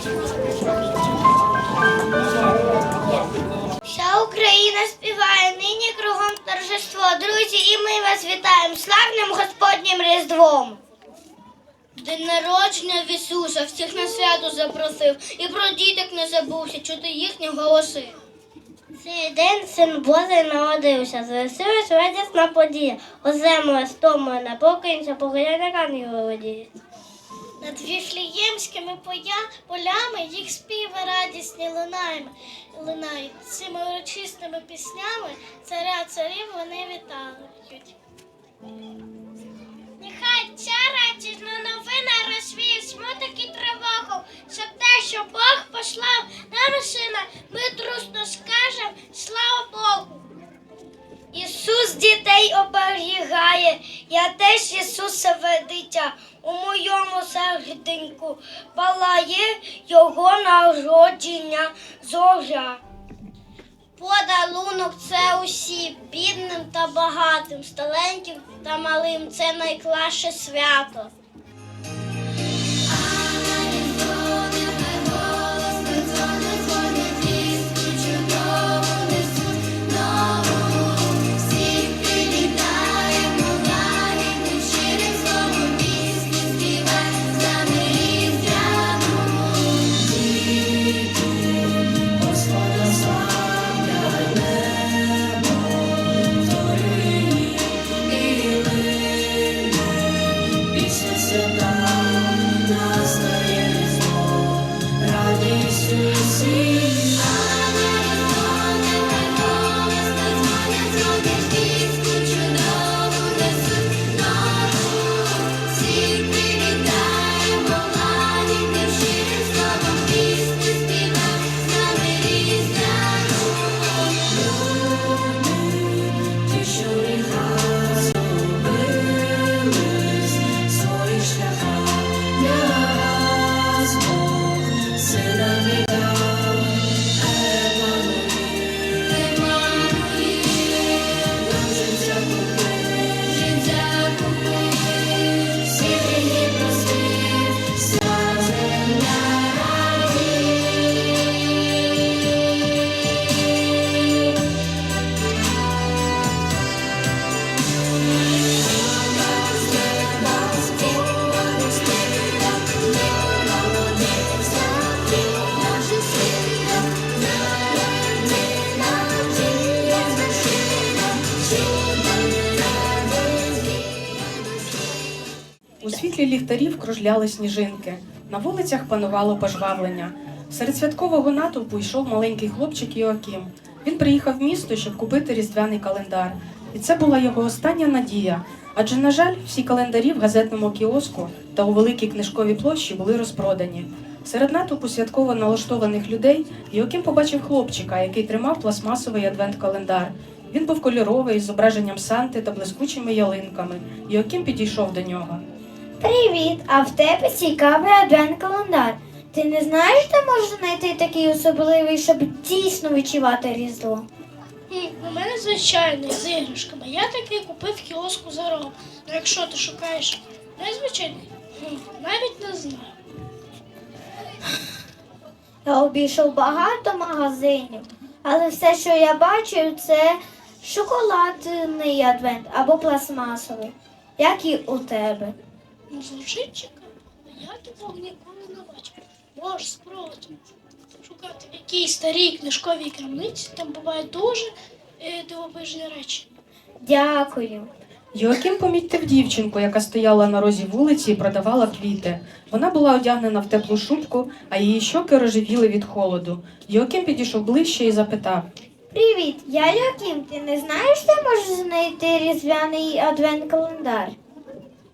Вся Україна співає нині кругом торжество. Друзі, і ми вас вітаємо славним Господнім Різдвом. День народження в Ісуса всіх на свято запросив, і про діток не забувся чути їхні голоси. Цей день син Божий народився, звершилась радісна подія. У землю стомою напокинься, поглянь ангел водіє. Над віфліємськими полями їх співи радісні лунають. лунають. Цими урочисними піснями царя царів вони вітають. Нехай ця радісна новина розвіє смуток і тривогу, щоб те, що Бог послав нам сина, ми дружно скажемо слава Богу. Ісус дітей оберігає, я теж Ісусове дитя. У моєму серденьку палає його народження зоря. Подарунок це усі, бідним та багатим, стареньким та малим це найкраще свято. Ліхтарів кружляли сніжинки. На вулицях панувало пожвавлення. Серед святкового натовпу йшов маленький хлопчик Йоаким. Він приїхав в місто, щоб купити різдвяний календар. І це була його остання надія. Адже, на жаль, всі календарі в газетному кіоску та у великій книжковій площі були розпродані. Серед натовпу святково налаштованих людей Йоаким побачив хлопчика, який тримав пластмасовий адвент-календар. Він був кольоровий з зображенням Санти та блискучими ялинками. Йоаким підійшов до нього. Привіт, а в тебе цікавий адвент-календар. Ти не знаєш, де можна знайти такий особливий, щоб дійсно відчувати Різдво? У мене звичайний з іграшками. Я такий купив в кіоску за рогом. Ну якщо ти шукаєш незвичайний, навіть не знаю. Я обійшов багато магазинів, але все, що я бачив, це шоколадний адвент або пластмасовий, як і у тебе. Ну, звучить цікаво. Я такого ніколи не бачив. Можеш спробувати шукати в якій старій книжковій крамниці, там бувають дуже е, дивовижні речі. Дякую. Йоаким помітив дівчинку, яка стояла на розі вулиці і продавала квіти. Вона була одягнена в теплу шубку, а її щоки рожевіли від холоду. Йоаким підійшов ближче і запитав: Привіт, я Яким. Ти не знаєш, де можеш знайти різдвяний адвент-календар?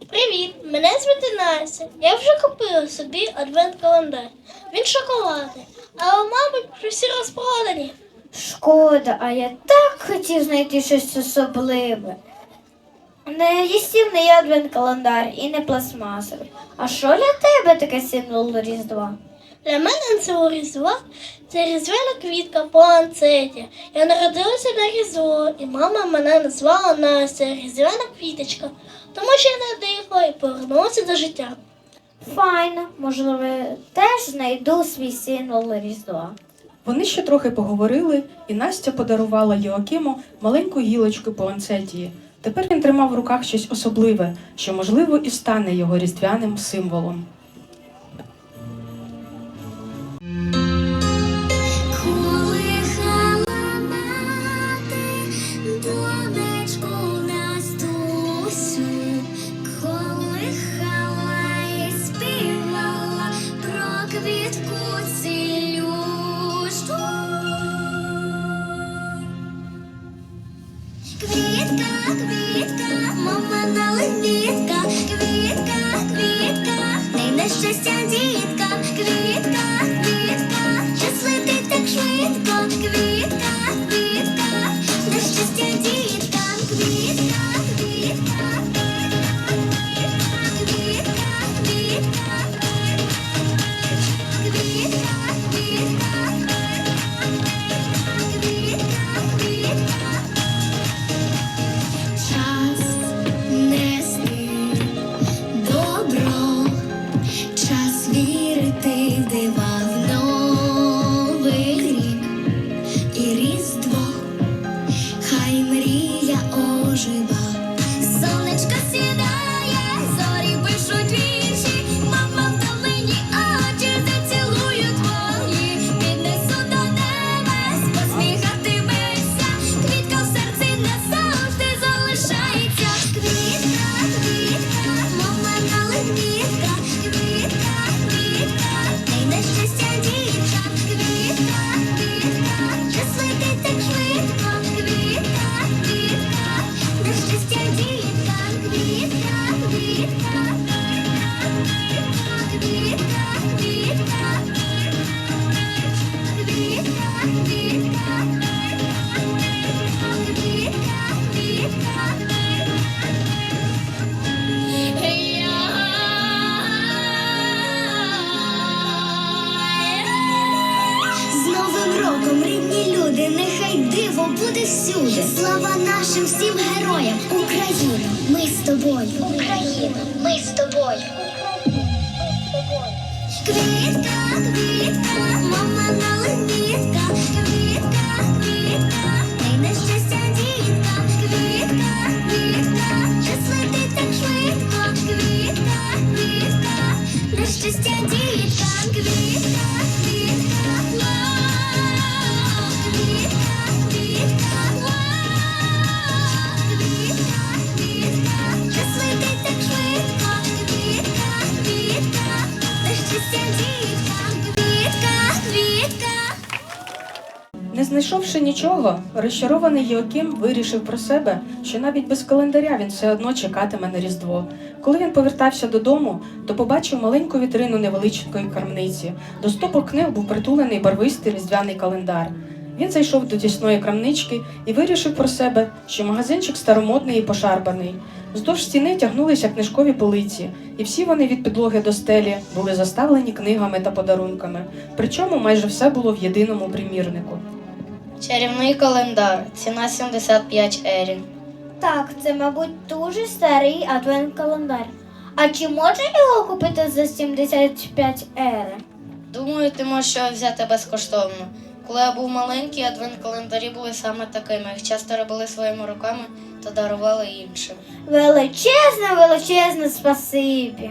Привіт, мене звати Настя. Я вже купила собі адвент-календар. Він шоколадний, але, мабуть, вже всі розпродані. Шкода, а я так хотів знайти щось особливе. Не їстівний адвент-календар і не пластмасовий. А що для тебе таке символ Різдва? Для мене це Різдва це різдвяна квітка по ланцеті. Я народилася на Різдво, і мама мене назвала Настя різдвяна квіточка, тому що я надихла і повернулася до життя. Файно, можливо, теж знайду свій символ Різдва. Вони ще трохи поговорили, і Настя подарувала Йоакиму маленьку гілочку поінсетії. Тепер він тримав в руках щось особливе, що, можливо, і стане його різдвяним символом. Нічого, розчарований Йоаким вирішив про себе, що навіть без календаря він все одно чекатиме на Різдво. Коли він повертався додому, то побачив маленьку вітрину невеличкої крамниці. До стопок книг був притулений барвистий різдвяний календар. Він зайшов до тісної крамнички і вирішив про себе, що магазинчик старомодний і пошарпаний. Вздовж стіни тягнулися книжкові полиці, і всі вони від підлоги до стелі були заставлені книгами та подарунками. Причому майже все було в єдиному примірнику. Чарівний календар. Ціна 75 ерів. Так, це, мабуть, дуже старий адвент-календар. А чи можна його купити за 75 ери? Думаю, ти можеш його взяти безкоштовно. Коли я був маленький, адвент-календарі були саме такими. Їх часто робили своїми руками та дарували іншим. Величезне, величезне спасибі.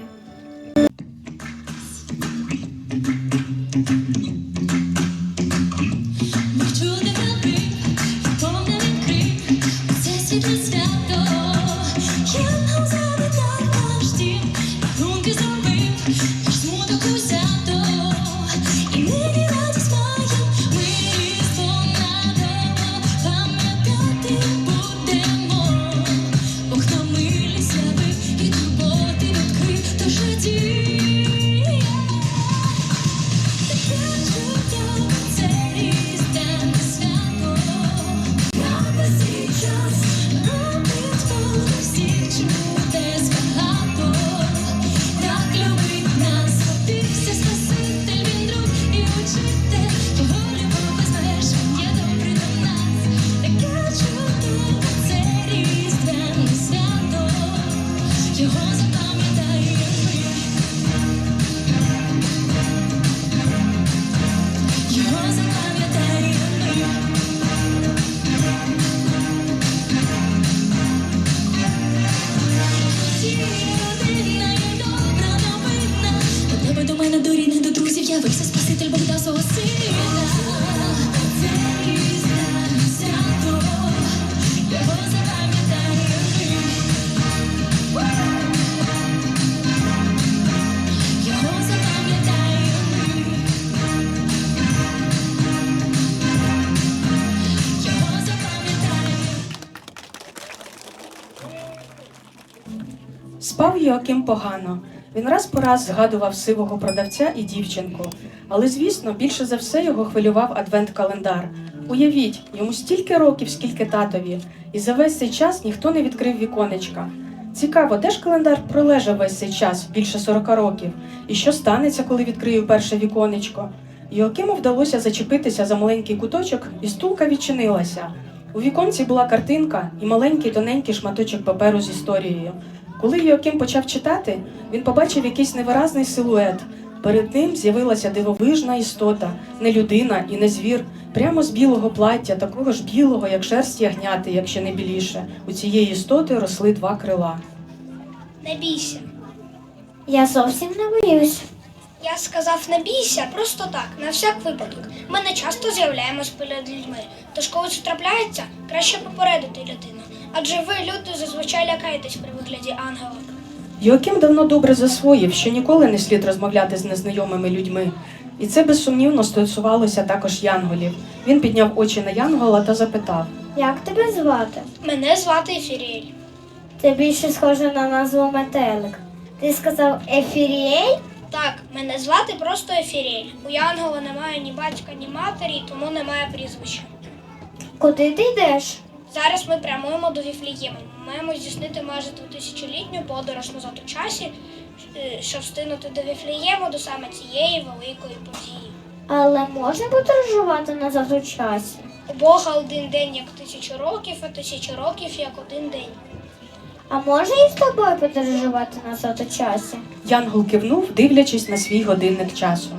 Спав Йоаким погано. Він раз по раз згадував сивого продавця і дівчинку. Але, звісно, більше за все його хвилював адвент-календар. Уявіть, йому стільки років, скільки татові, і за весь цей час ніхто не відкрив віконечка. Цікаво, де ж календар пролежав весь цей час, більше 40 років, і що станеться, коли відкрию перше віконечко? Йоакиму вдалося зачепитися за маленький куточок, і стулка відчинилася. У віконці була картинка і маленький тоненький шматочок паперу з історією. Коли Йоаким почав читати, він побачив якийсь невиразний силует. Перед ним з'явилася дивовижна істота, не людина і не звір, прямо з білого плаття, такого ж білого, як шерсть ягняти, якщо не біліше. У цієї істоти росли два крила. Не бійся. Я зовсім не боюсь. Я сказав не бійся, просто так, на всяк випадок. Ми не часто з'являємось перед людьми, тож коли це трапляється, краще попередити людину. Адже ви, люди, зазвичай лякаєтесь при вигляді ангела. Йоаким давно добре засвоїв, що ніколи не слід розмовляти з незнайомими людьми. І це безсумнівно стосувалося також янголів. Він підняв очі на янгола та запитав. Як тебе звати? Мене звати Ефіріель. Це більше схоже на назву метелик. Ти сказав Ефіріель? Так, мене звати просто Ефіріель. У Янгола немає ні батька, ні матері, тому немає прізвища. Куди ти йдеш? Зараз ми прямуємо до Віфлієма. Ми маємо здійснити майже тисячолітню подорож назад у часі, е, щоб встигнути до Віфлієму до саме цієї великої події. Але можна подорожувати назад у часі? У Бога один день як тисячу років, а тисячу років як один день. А можна і з тобою подорожувати назад у часі? Янгол кивнув, дивлячись на свій годинник часу.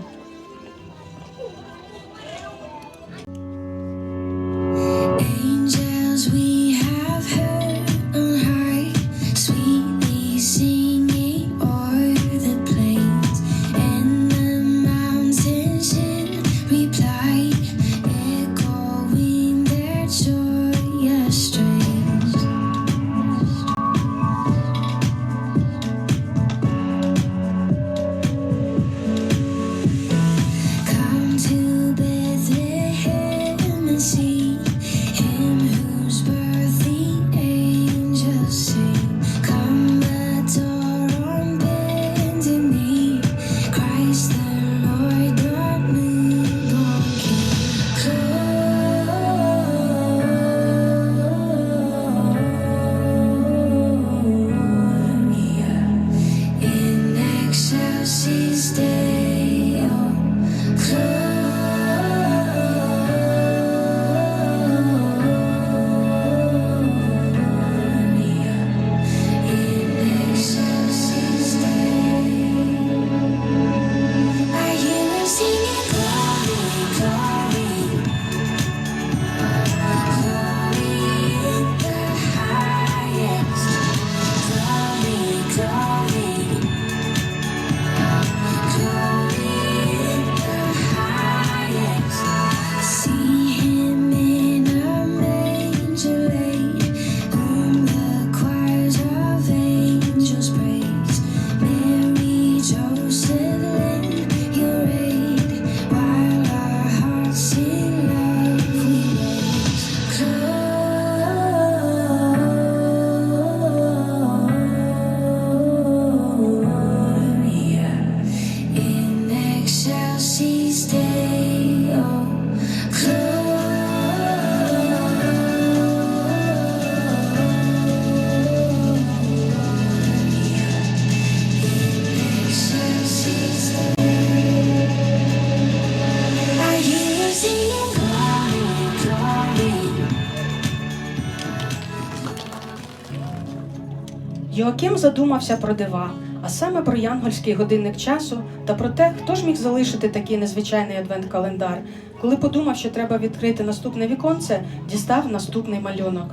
Йоаким задумався про дива, а саме про янгольський годинник часу та про те, хто ж міг залишити такий незвичайний адвент-календар. Коли подумав, що треба відкрити наступне віконце, дістав наступний малюнок.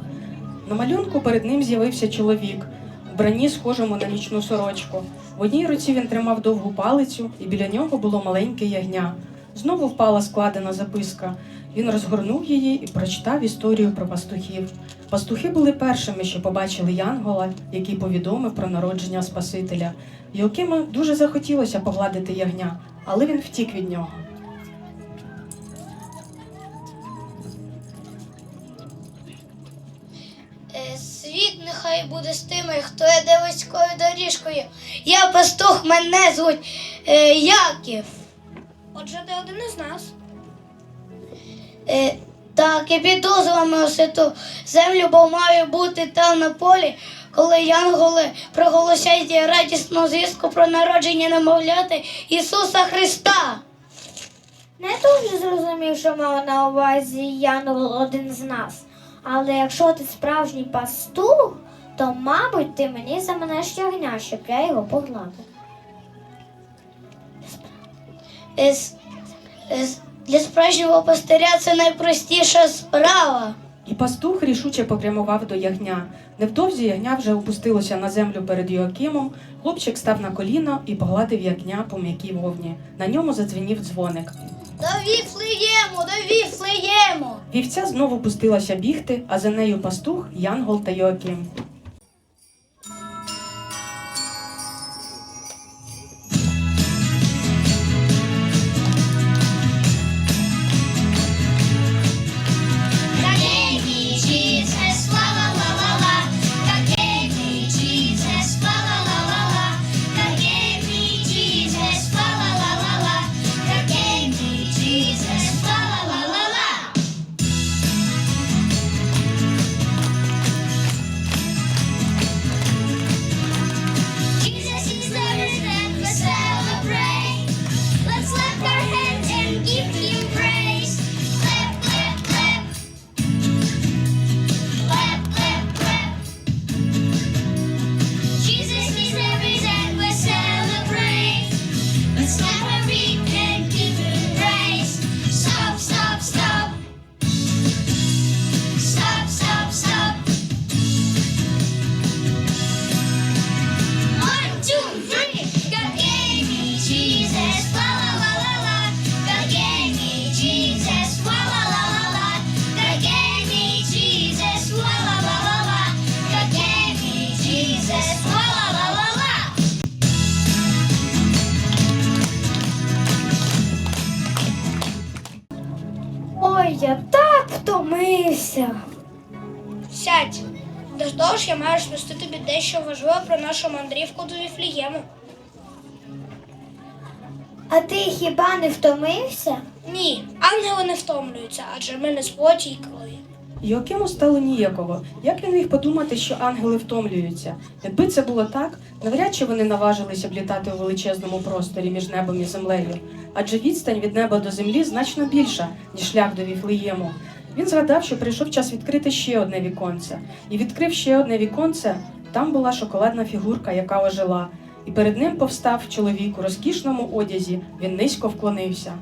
На малюнку перед ним з'явився чоловік. вбранні схожому на нічну сорочку. В одній руці він тримав довгу палицю, і біля нього було маленьке ягня. Знову впала складена записка. Він розгорнув її і прочитав історію про пастухів. Пастухи були першими, що побачили Янгола, який повідомив про народження Спасителя. Йокиму дуже захотілося погладити ягня, але він втік від нього. Е, Світ нехай буде з тими, хто йде вузькою доріжкою. Я пастух, мене звуть е, Яків. Отже, ти один із нас. Е, так, я піду з вами у святу землю, бо маю бути там на полі, коли янголи проголосять радісну звістку про народження немовляти Ісуса Христа. Не дуже зрозумів, що мав на увазі Янгол один з нас. Але якщо ти справжній пастух, то, мабуть, ти мені заманеш ягня, щоб я його погладив. Для справжнього пастиря це найпростіша справа. І пастух рішуче попрямував до ягня. Невдовзі ягня вже опустилося на землю перед Йоакимом. Хлопчик став на коліно і погладив ягня по м'якій вовні. На ньому задзвенів дзвоник. До Віфлеєму, до Віфлеєму. Вівця знову пустилася бігти, а за нею пастух, Янгол та Йоаким. Дещо важливе про нашу мандрівку до Віфлієму. А ти хіба не втомився? Ні, ангели не втомлюються, адже ми не з плоті й крові. Йоакиму стало ніяково. Як він міг подумати, що ангели втомлюються? Якби це було так, навряд чи вони наважилися б літати у величезному просторі між небом і землею. Адже відстань від неба до землі значно більша, ніж шлях до Віфлеєму. Він згадав, що прийшов час відкрити ще одне віконце. І відкрив ще одне віконце. Там була шоколадна фігурка, яка ожила. І перед ним повстав чоловік у розкішному одязі. Він низько вклонився.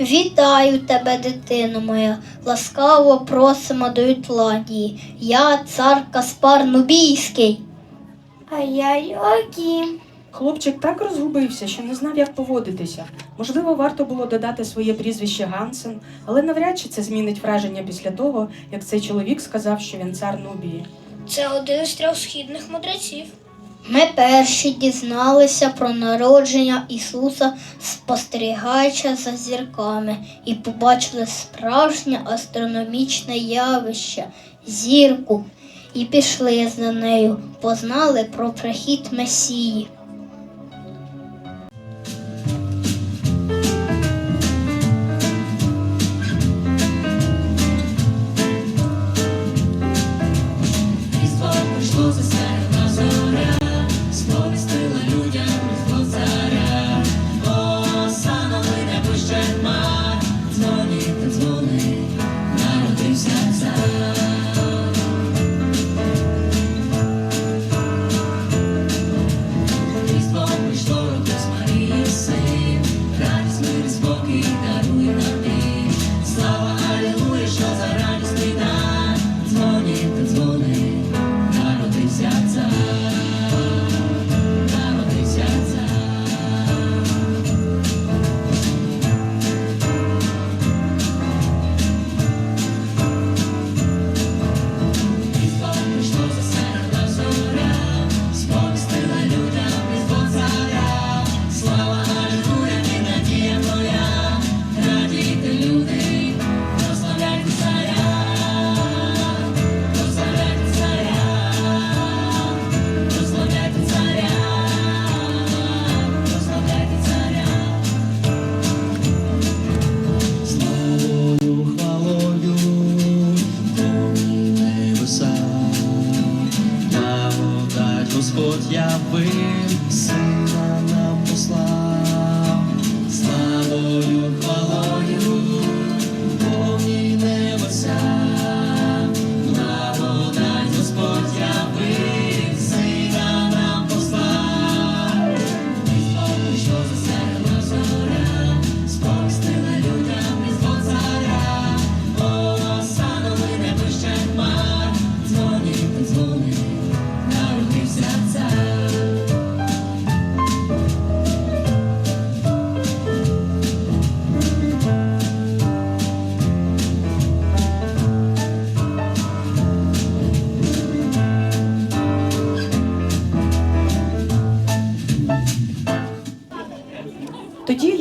Вітаю тебе, дитино моя, ласкаво просимо до Ітландії. Я цар Каспар Нубійський. А я Йоакім. Хлопчик так розгубився, що не знав, як поводитися. Можливо, варто було додати своє прізвище Гансен, але навряд чи це змінить враження після того, як цей чоловік сказав, що він цар Нубії. Це один з трьох східних мудреців. Ми перші дізналися про народження Ісуса, спостерігаючи за зірками, і побачили справжнє астрономічне явище, зірку, і пішли за нею, познали про прихід Месії.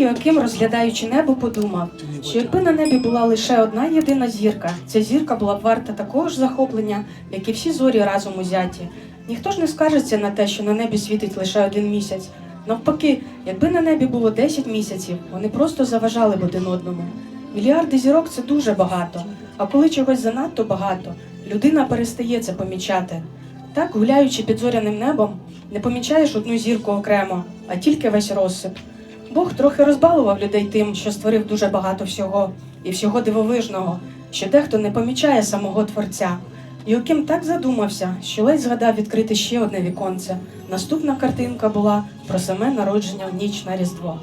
Йоаким, розглядаючи небо, подумав, що якби на небі була лише одна єдина зірка, ця зірка була б варта такого ж захоплення, як і всі зорі разом узяті. Ніхто ж не скаржиться на те, що на небі світить лише один місяць. Навпаки, якби на небі було 10 місяців, вони просто заважали б один одному. Мільярди зірок це дуже багато, а коли чогось занадто багато, людина перестає це помічати. Так, гуляючи під зоряним небом, не помічаєш одну зірку окремо, а тільки весь розсип. Бог трохи розбалував людей тим, що створив дуже багато всього і всього дивовижного, що дехто не помічає самого Творця. Йоким так задумався, що ледь згадав відкрити ще одне віконце. Наступна картинка була про саме народження в ніч на Різдво.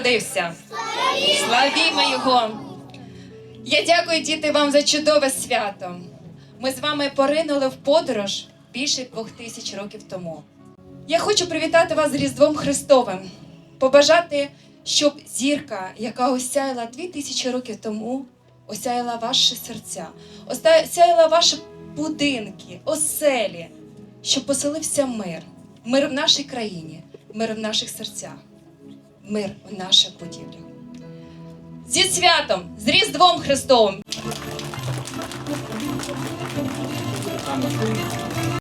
Народився. Славімо Його! Я дякую, діти, вам за чудове свято. Ми з вами поринули в подорож більше двох тисяч років тому. Я хочу привітати вас з Різдвом Христовим, побажати, щоб зірка, яка осяяла дві тисячі років тому, осяяла ваші серця, осяяла ваші будинки, оселі, щоб поселився мир, мир в нашій країні, мир в наших серцях, мир в наших будівлях. Зі святом, з Різдвом Христовим!